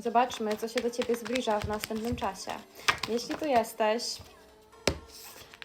Zobaczmy, co się do Ciebie zbliża w następnym czasie. Jeśli tu jesteś,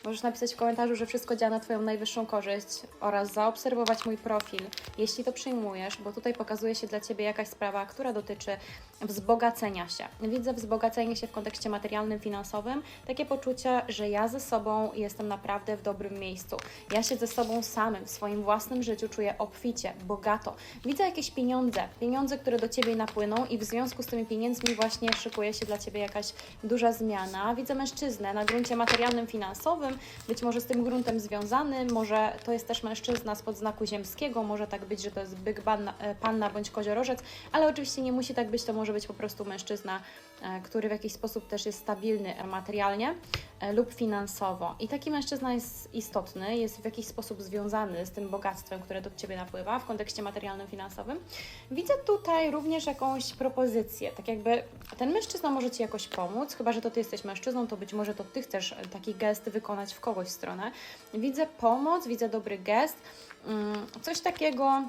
możesz napisać w komentarzu, że wszystko działa na Twoją najwyższą korzyść oraz zaobserwować mój profil, jeśli to przyjmujesz, bo tutaj pokazuje się dla Ciebie jakaś sprawa, która dotyczy wzbogacenia się. Widzę wzbogacenie się w kontekście materialnym, finansowym, takie poczucie, że ja ze sobą jestem naprawdę w dobrym miejscu. Ja się ze sobą samym, w swoim własnym życiu czuję obficie, bogato. Widzę jakieś pieniądze, pieniądze, które do Ciebie napłyną i w związku z tymi pieniędzmi właśnie szykuje się dla Ciebie jakaś duża zmiana. Widzę mężczyznę na gruncie materialnym, finansowym, być może z tym gruntem związany, może to jest też mężczyzna spod znaku ziemskiego, może tak być, że to jest byk, panna, e, panna bądź koziorożec, ale oczywiście nie musi tak być, to może być po prostu mężczyzna, e, który w jakiś sposób też jest stabilny materialnie e, lub finansowo. I taki mężczyzna jest istotny, jest w jakiś sposób związany z tym bogactwem, które do Ciebie napływa w kontekście materialnym, finansowym. Widzę tutaj również jakąś propozycję, tak jakby ten mężczyzna może Ci jakoś pomóc, chyba że to Ty jesteś mężczyzną, to być może to Ty chcesz taki gest wykonać w kogoś stronę. Widzę pomoc, widzę dobry gest, mm, coś takiego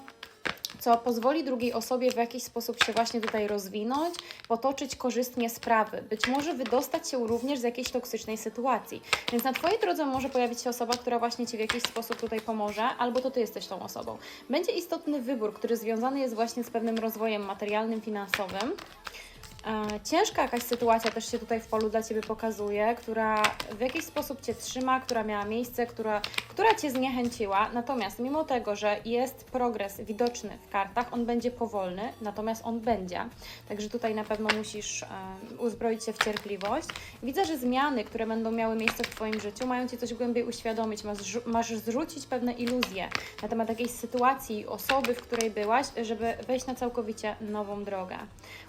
co pozwoli drugiej osobie w jakiś sposób się właśnie tutaj rozwinąć, potoczyć korzystnie sprawy, być może wydostać się również z jakiejś toksycznej sytuacji. Więc na Twojej drodze może pojawić się osoba, która właśnie Ci w jakiś sposób tutaj pomoże, albo to Ty jesteś tą osobą. Będzie istotny wybór, który związany jest właśnie z pewnym rozwojem materialnym, finansowym. Ciężka jakaś sytuacja też się tutaj w polu dla Ciebie pokazuje, która w jakiś sposób Cię trzyma, która miała miejsce, która, która Cię zniechęciła. Natomiast mimo tego, że jest progres widoczny w kartach, on będzie powolny, natomiast on będzie. Także tutaj na pewno musisz e, uzbroić się w cierpliwość. Widzę, że zmiany, które będą miały miejsce w Twoim życiu, mają Cię coś głębiej uświadomić. Masz, masz zrzucić pewne iluzje na temat jakiejś sytuacji, osoby, w której byłaś, żeby wejść na całkowicie nową drogę.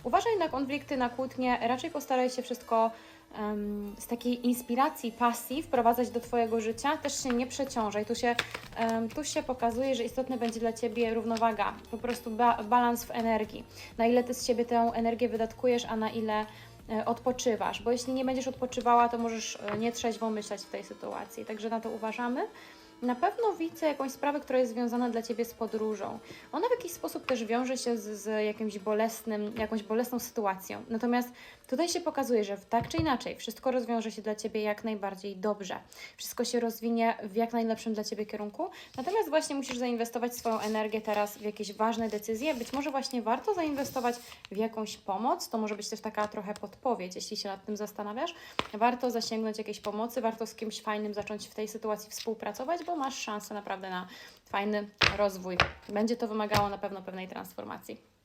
Uważaj na konflikty, na kłótnie, raczej postaraj się wszystko em, z takiej inspiracji, pasji wprowadzać do Twojego życia, też się nie przeciążaj. Tu się, em, tu się pokazuje, że istotne będzie dla Ciebie równowaga, po prostu ba balans w energii. Na ile Ty z siebie tę energię wydatkujesz, a na ile e, odpoczywasz, bo jeśli nie będziesz odpoczywała, to możesz e, nietrzeźwo myśleć w tej sytuacji, także na to uważamy. Na pewno widzę jakąś sprawę, która jest związana dla Ciebie z podróżą. Ona w jakiś sposób też wiąże się z, z jakimś bolesnym, jakąś bolesną sytuacją. Natomiast tutaj się pokazuje, że tak czy inaczej wszystko rozwiąże się dla Ciebie jak najbardziej dobrze. Wszystko się rozwinie w jak najlepszym dla Ciebie kierunku. Natomiast właśnie musisz zainwestować swoją energię teraz w jakieś ważne decyzje. Być może właśnie warto zainwestować w jakąś pomoc. To może być też taka trochę podpowiedź, jeśli się nad tym zastanawiasz. Warto zasięgnąć jakiejś pomocy, warto z kimś fajnym zacząć w tej sytuacji współpracować, bo masz szansę naprawdę na fajny rozwój. Będzie to wymagało na pewno pewnej transformacji.